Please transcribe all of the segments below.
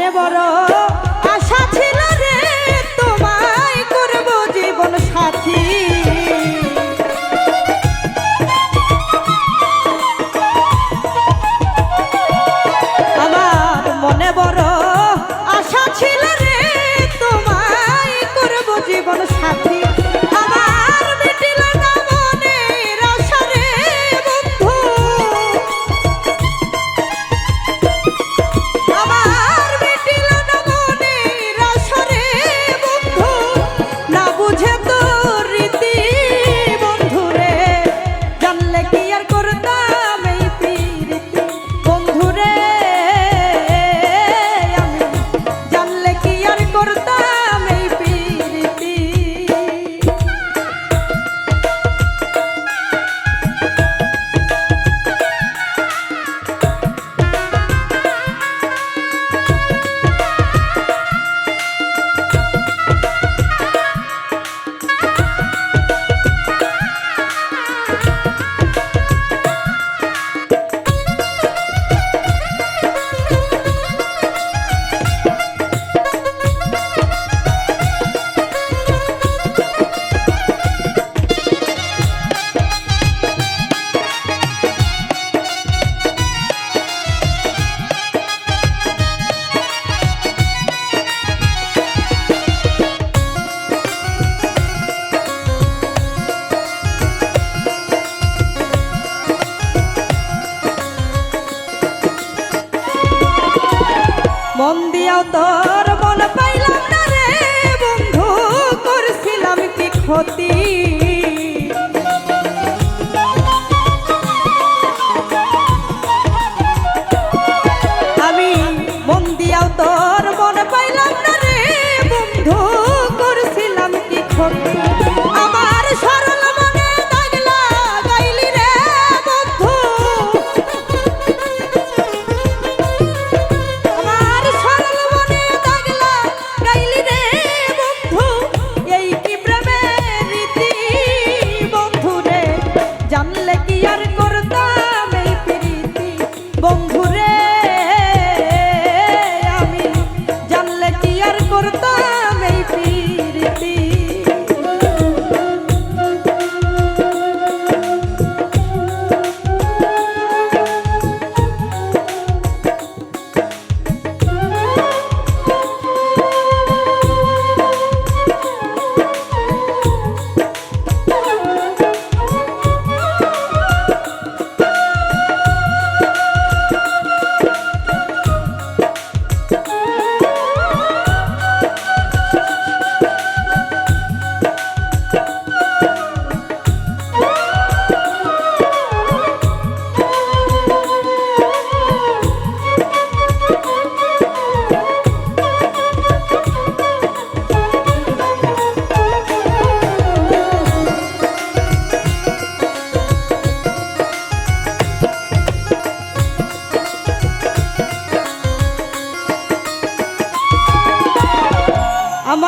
মনে বড়। মন দিয়াও তোর মন পাইলাম না রে বন্ধু করছিলাম কি ক্ষতি?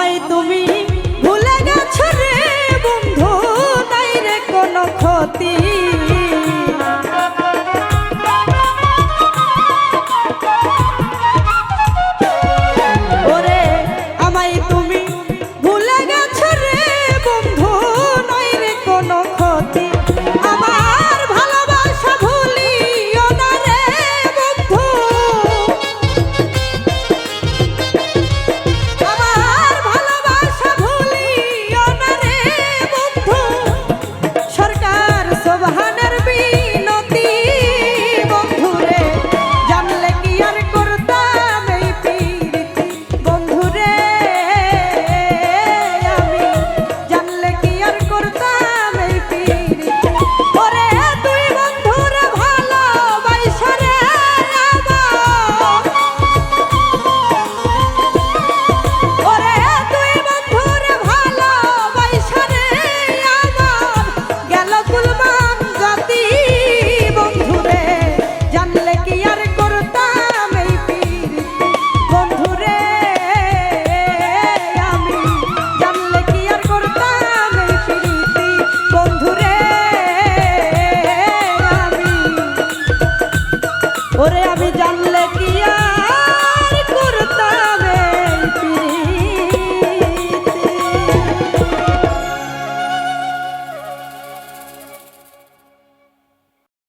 আমায় তুমি